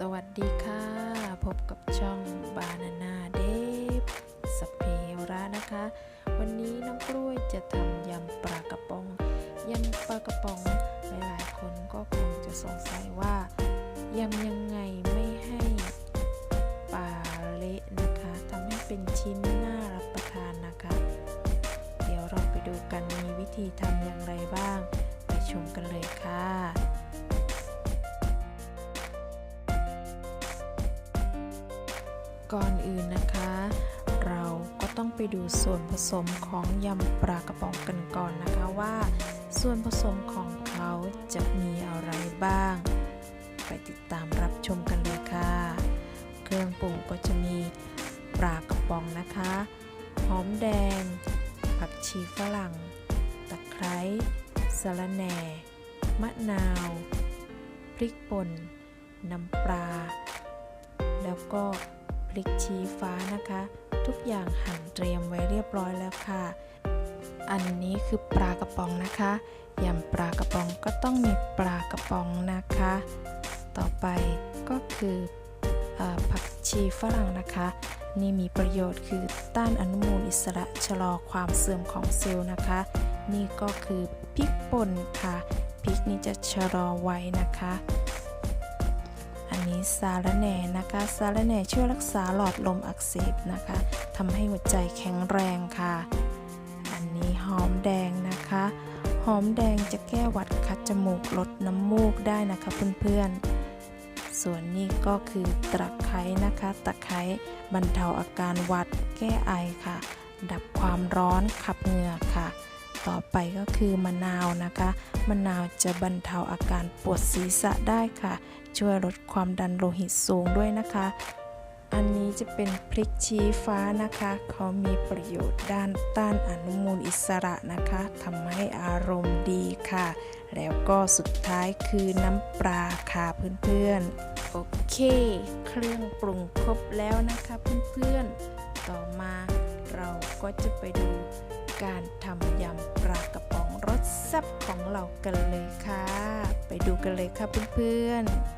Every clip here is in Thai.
สวัสดีค่ะ พบกับช่องบานาน่าเดฟสเประนะคะ วันนี้น้องกล้วยจะทำยำปลากระป๋องยำปลากระป๋องหลายๆ คนก็คงจะสงสัยว่ายำยังไงไม่ให้ปลาเละนะคะทำให้เป็นชิ้นน่ารับประทานนะคะ เดี๋ยวเราไปดูกันมีวิธีทำอย่างไรบ้าง ไปชมกันเลยค่ะ ก่อนอื่นนะคะ เราก็ต้องไปดูส่วนผสมของยำปลากระป๋องกันก่อนนะคะว่า ส่วนผสมของเขาจะมีอะไรบ้าง ไปติดตามรับชมกันเลยค่ะ เครื่องปรุงก็จะมีปลากระป๋องนะคะ หอมแดง ผักชีฝรั่ง ตะไคร้สะระแหน่ มะนาว พริกป่น น้ำปลา แล้วก็ พริกชี้ฟ้านะคะ ทุกอย่างหั่นเตรียมไว้เรียบร้อยแล้วค่ะ อันนี้คือปลากระป๋องนะคะยำปลากระป๋องก็ต้องมีปลากระป๋องนะคะ ต่อไปก็คืออผักชีฝรั่งนะคะ นี่มีประโยชน์คือต้านอนุมูลอิสระชะลอความเสื่อมของเซลล์นะคะ นี่ก็คือพริกป่นค่ะพริกนี้จะชะลอไว้นะคะ นี้สาระแหน่นะคะสาระแหน่ช่วยรักษาหลอดลมอักเสบนะคะทำให้หัวใจแข็งแรงค่ะ อันนี้หอมแดงนะคะ หอมแดงจะแก้หวัดคัดจมูกลดน้ำมูกได้นะคะเพื่อนๆ ส่วนนี้ก็คือตะไคร้นะคะตะไคร้บรรเทาอาการหวัดแก้ไอค่ะ ดับความร้อนขับเหงื่อค่ะ ต่อไปก็คือมะนาวนะคะ มะนาวจะบรรเทาอาการปวดศีรษะได้ค่ะ ช่วยลดความดันโลหิตสูงด้วยนะคะ อันนี้จะเป็นพริกชี้ฟ้านะคะ เขามีประโยชน์ด้านต้านอนุมูลอิสระนะคะทำให้อารมณ์ดีค่ะ แล้วก็สุดท้ายคือน้ำปลาค่ะเพื่อนๆ โอเค เครื่องปรุงครบแล้วนะคะเพื่อนๆ ต่อมาเราก็จะไปดู การทำยำปลากระป๋องรสแซ่บของเรากันเลยค่ะ ไปดูกันเลยค่ะเพื่อนๆ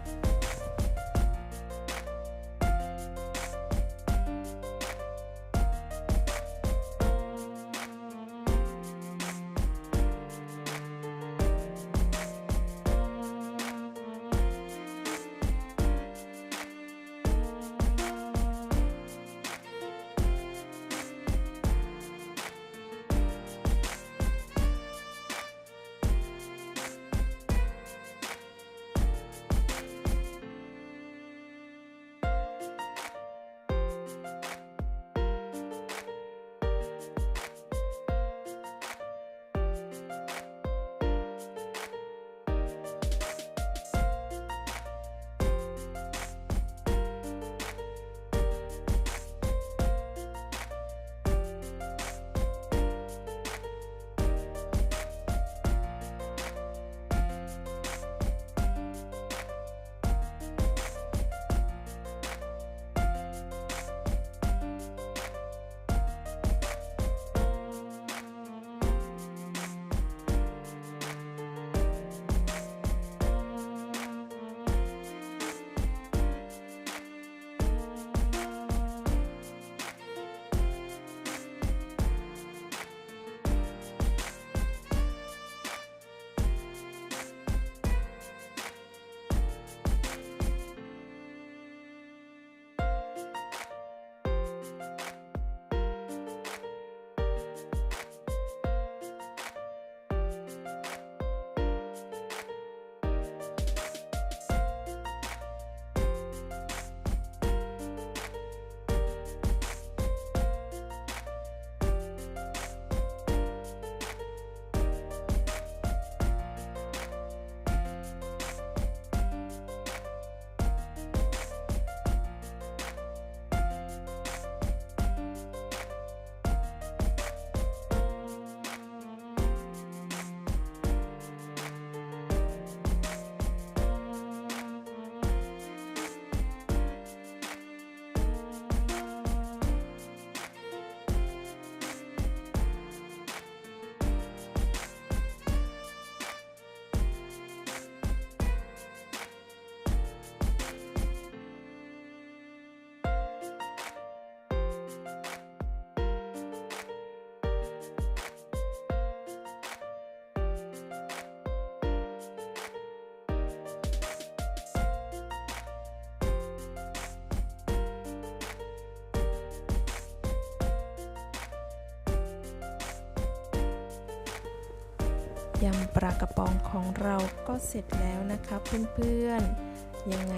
ยำปลากระป๋องของเราก็เสร็จแล้วนะคะเพื่อนๆ ยังไง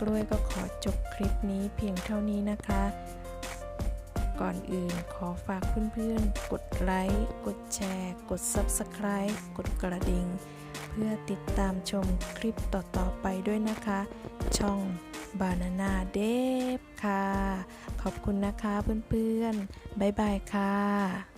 กล้วยก็ขอจบคลิปนี้เพียงเท่านี้นะคะ ก่อนอื่นขอฝากเพื่อนๆ กดไลค์ กดแชร์ กด Subscribe กดกระดิ่ง เพื่อติดตามชมคลิปต่อๆไปด้วยนะคะ ช่อง Banana d e v ค่ะ ขอบคุณนะคะเพื่อนๆ บ๊ายบายค่ะ